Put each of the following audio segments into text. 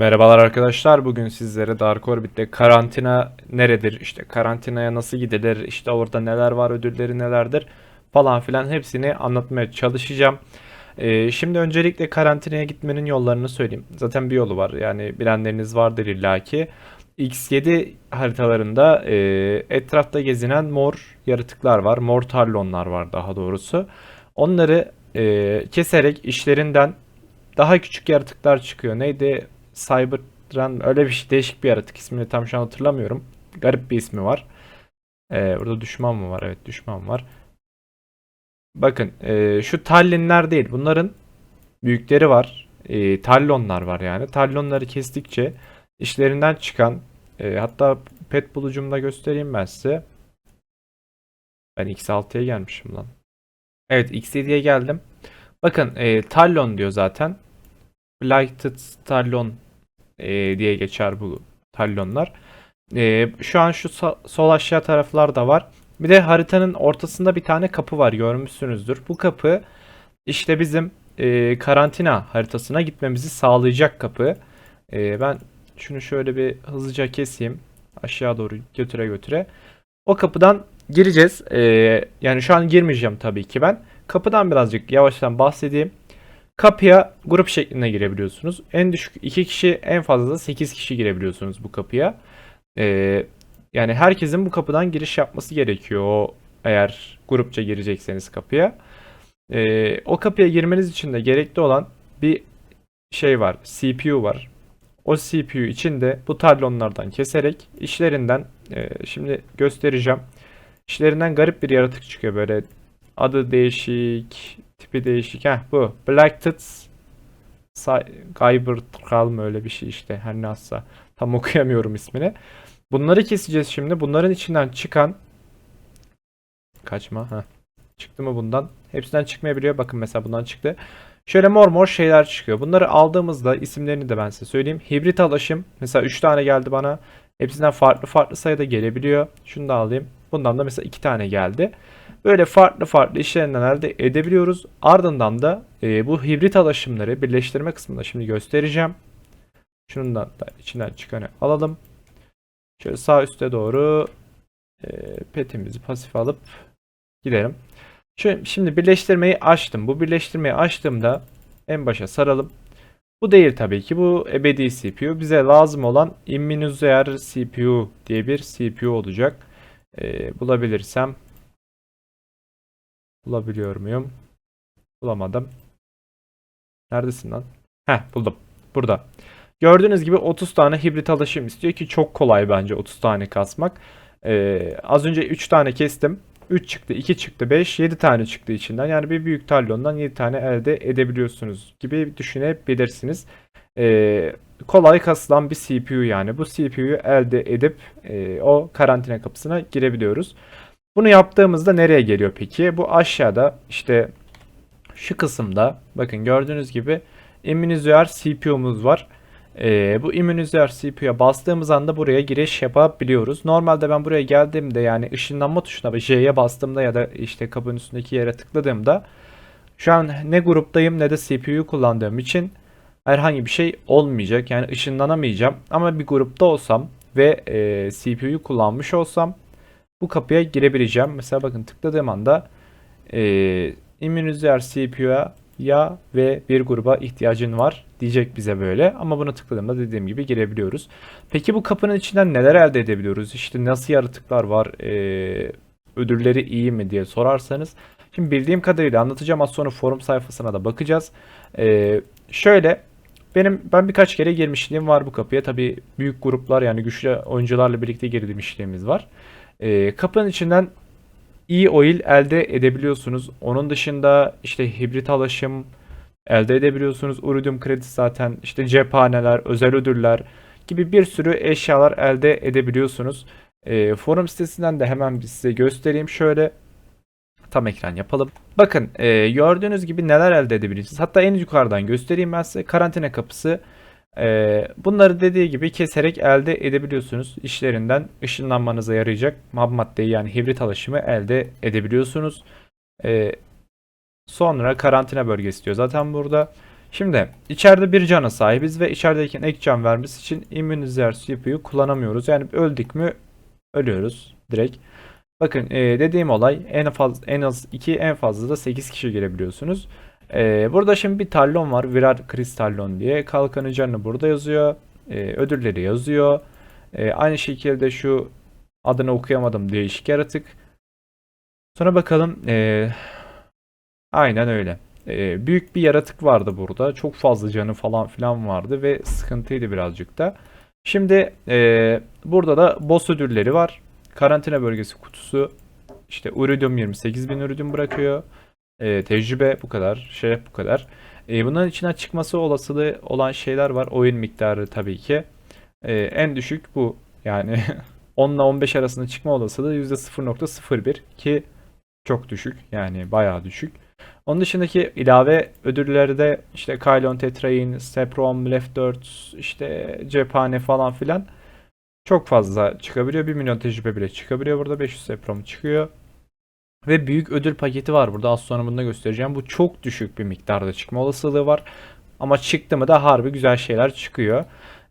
Merhabalar arkadaşlar. Bugün sizlere Dark Orbit'te karantina neredir, işte karantinaya nasıl gidilir, işte orada neler var, ödülleri nelerdir falan filan hepsini anlatmaya çalışacağım. Ee, şimdi öncelikle karantinaya gitmenin yollarını söyleyeyim. Zaten bir yolu var. Yani bilenleriniz vardır illaki. X7 haritalarında e, etrafta gezinen mor yaratıklar var. Mor tarlonlar var daha doğrusu. Onları e, keserek işlerinden daha küçük yaratıklar çıkıyor. Neydi? Cybertron öyle bir şey değişik bir yaratık ismini tam şu an hatırlamıyorum. Garip bir ismi var. Ee, burada düşman mı var? Evet düşman var. Bakın e, şu Tallinler değil. Bunların büyükleri var. E, Tallonlar var yani. Tallonları kestikçe işlerinden çıkan e, hatta pet bulucumda göstereyim ben size. Ben X6'ya gelmişim lan. Evet X7'ye geldim. Bakın e, Talon diyor zaten. Blighted Talon e, diye geçer bu Talonlar. E, şu an şu sol aşağı taraflarda var. Bir de haritanın ortasında bir tane kapı var görmüşsünüzdür. Bu kapı işte bizim e, karantina haritasına gitmemizi sağlayacak kapı. E, ben şunu şöyle bir hızlıca keseyim. Aşağı doğru götüre götüre. O kapıdan gireceğiz. E, yani şu an girmeyeceğim tabii ki ben. Kapıdan birazcık yavaştan bahsedeyim. Kapıya grup şeklinde girebiliyorsunuz. En düşük 2 kişi en fazla da 8 kişi girebiliyorsunuz bu kapıya. Ee, yani herkesin bu kapıdan giriş yapması gerekiyor. Eğer grupça girecekseniz kapıya. Ee, o kapıya girmeniz için de gerekli olan bir şey var. CPU var. O CPU için de bu tablonlardan keserek işlerinden e, şimdi göstereceğim. İşlerinden garip bir yaratık çıkıyor böyle adı değişik, tipi değişik. Heh bu. Black Tits Kyber Kral mı öyle bir şey işte her nasılsa. Tam okuyamıyorum ismini. Bunları keseceğiz şimdi. Bunların içinden çıkan kaçma. Heh. Çıktı mı bundan? Hepsinden çıkmayabiliyor. Bakın mesela bundan çıktı. Şöyle mor mor şeyler çıkıyor. Bunları aldığımızda isimlerini de ben size söyleyeyim. Hibrit alaşım. Mesela 3 tane geldi bana. Hepsinden farklı farklı sayıda gelebiliyor. Şunu da alayım. Bundan da mesela 2 tane geldi. Böyle farklı farklı işlerinden elde edebiliyoruz. Ardından da e, bu hibrit alaşımları birleştirme kısmında şimdi göstereceğim. Şundan da içinden çıkanı alalım. Şöyle sağ üste doğru e, petimizi pasif alıp gidelim. Şimdi birleştirmeyi açtım. Bu birleştirmeyi açtığımda en başa saralım. Bu değil tabii ki. Bu ebedi CPU. Bize lazım olan immunizör CPU diye bir CPU olacak. E, bulabilirsem Bulabiliyor muyum? Bulamadım. Neredesin lan? Heh buldum. Burada. Gördüğünüz gibi 30 tane hibrit alaşım istiyor ki çok kolay bence 30 tane kasmak. Ee, az önce 3 tane kestim. 3 çıktı, 2 çıktı, 5, 7 tane çıktı içinden. Yani bir büyük talyondan 7 tane elde edebiliyorsunuz gibi düşünebilirsiniz. Ee, kolay kasılan bir CPU yani. Bu CPU'yu elde edip e, o karantina kapısına girebiliyoruz. Bunu yaptığımızda nereye geliyor peki? Bu aşağıda işte şu kısımda bakın gördüğünüz gibi immunizör CPU'muz var. Ee, bu immunizör CPU'ya bastığımız anda buraya giriş yapabiliyoruz. Normalde ben buraya geldiğimde yani ışınlanma tuşuna J'ye bastığımda ya da işte kabın üstündeki yere tıkladığımda şu an ne gruptayım ne de CPU'yu kullandığım için herhangi bir şey olmayacak. Yani ışınlanamayacağım. Ama bir grupta olsam ve e, CPU'yu kullanmış olsam bu kapıya girebileceğim. Mesela bakın tıkladığım anda e, immunizör CPU'ya ya ve bir gruba ihtiyacın var diyecek bize böyle. Ama buna tıkladığımda dediğim gibi girebiliyoruz. Peki bu kapının içinden neler elde edebiliyoruz? İşte nasıl yaratıklar var? E, ödülleri iyi mi diye sorarsanız. Şimdi bildiğim kadarıyla anlatacağım. Az sonra forum sayfasına da bakacağız. E, şöyle benim ben birkaç kere girmişliğim var bu kapıya. Tabii büyük gruplar yani güçlü oyuncularla birlikte girmişliğimiz var. E, kapının içinden iyi oil elde edebiliyorsunuz. Onun dışında işte hibrit alaşım elde edebiliyorsunuz. Uridium kredi zaten işte cephaneler, özel ödüller gibi bir sürü eşyalar elde edebiliyorsunuz. E, forum sitesinden de hemen size göstereyim. Şöyle tam ekran yapalım. Bakın e, gördüğünüz gibi neler elde edebilirsiniz. Hatta en yukarıdan göstereyim ben size. Karantina kapısı bunları dediği gibi keserek elde edebiliyorsunuz. İşlerinden ışınlanmanıza yarayacak ham maddeyi yani hibrit alaşımı elde edebiliyorsunuz. Ee, sonra karantina bölgesi diyor. Zaten burada Şimdi içeride bir cana sahibiz ve içerideyken ek can vermesi için immunizer yapıyı kullanamıyoruz. Yani öldük mü ölüyoruz direkt. Bakın e, dediğim olay en fazla en az 2 en fazla da 8 kişi girebiliyorsunuz. E, burada şimdi bir tallon var. Virar kristallon diye. Kalkanı canı burada yazıyor. E, ödülleri yazıyor. E, aynı şekilde şu adını okuyamadım değişik yaratık. Sonra bakalım. E, aynen öyle. E, büyük bir yaratık vardı burada. Çok fazla canı falan filan vardı ve sıkıntıydı birazcık da. Şimdi e, burada da boss ödülleri var. Karantina bölgesi kutusu. İşte Iridium 28.000 Iridium bırakıyor. E, tecrübe bu kadar. Şeref bu kadar. E, bunların içinden çıkması olasılığı olan şeyler var. Oyun miktarı tabii ki. E, en düşük bu. Yani 10 ile 15 arasında çıkma olasılığı %0.01 ki çok düşük. Yani bayağı düşük. Onun dışındaki ilave ödüllerde işte Kylon Tetrain, Steprom, Left 4, işte cephane falan filan çok fazla çıkabiliyor. 1 milyon tecrübe bile çıkabiliyor burada. 500 Steprom çıkıyor. Ve büyük ödül paketi var burada. Az sonra bunu da göstereceğim. Bu çok düşük bir miktarda çıkma olasılığı var. Ama çıktı mı da harbi güzel şeyler çıkıyor.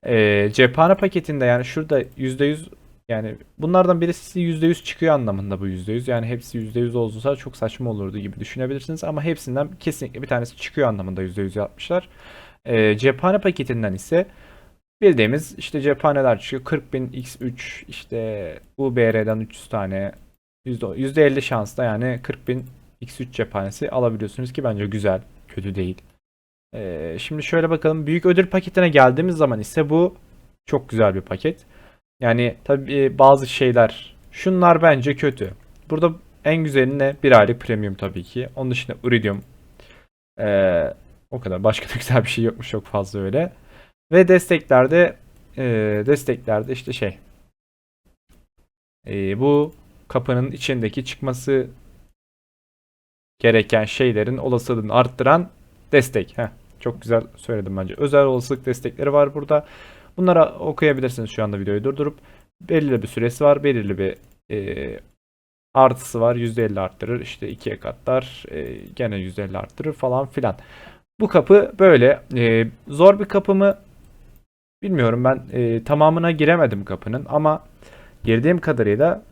Ee, cephane paketinde yani şurada %100 yani bunlardan birisi %100 çıkıyor anlamında bu %100. Yani hepsi %100 olsa çok saçma olurdu gibi düşünebilirsiniz. Ama hepsinden kesinlikle bir tanesi çıkıyor anlamında %100 yapmışlar. Ee, cephane paketinden ise bildiğimiz işte cephaneler çıkıyor. 40.000 X3 işte UBR'den 300 tane %, %50 şansla yani 40.000 X3 cephanesi alabiliyorsunuz ki bence güzel. Kötü değil. Ee, şimdi şöyle bakalım. Büyük ödül paketine geldiğimiz zaman ise bu çok güzel bir paket. Yani tabii bazı şeyler şunlar bence kötü. Burada en güzeli ne? Bir aylık premium tabii ki. Onun dışında Iridium. Ee, o kadar. Başka da güzel bir şey yokmuş çok fazla öyle. Ve desteklerde e, desteklerde işte şey e, bu kapının içindeki çıkması gereken şeylerin olasılığını arttıran destek. Heh, çok güzel söyledim bence. Özel olasılık destekleri var burada. Bunlara okuyabilirsiniz şu anda videoyu durdurup. Belirli bir süresi var. Belirli bir e, artısı var. %50 arttırır. İşte ikiye katlar. E, gene %50 arttırır falan filan. Bu kapı böyle. E, zor bir kapı mı? Bilmiyorum ben e, tamamına giremedim kapının ama girdiğim kadarıyla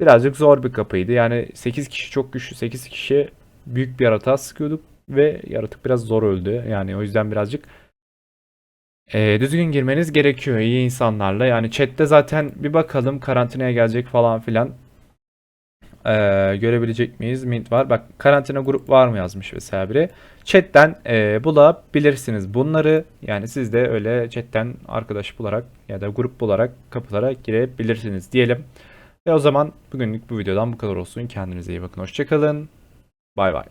birazcık zor bir kapıydı. Yani 8 kişi çok güçlü. 8 kişi büyük bir yaratığa sıkıyorduk ve yaratık biraz zor öldü. Yani o yüzden birazcık e, düzgün girmeniz gerekiyor iyi insanlarla. Yani chatte zaten bir bakalım karantinaya gelecek falan filan. E, görebilecek miyiz? Mint var. Bak karantina grup var mı yazmış mesela biri. Chatten e, bulabilirsiniz bunları. Yani siz de öyle chatten arkadaş bularak ya da grup bularak kapılara girebilirsiniz diyelim. Ve o zaman bugünlük bu videodan bu kadar olsun. Kendinize iyi bakın. Hoşçakalın. Bay bay.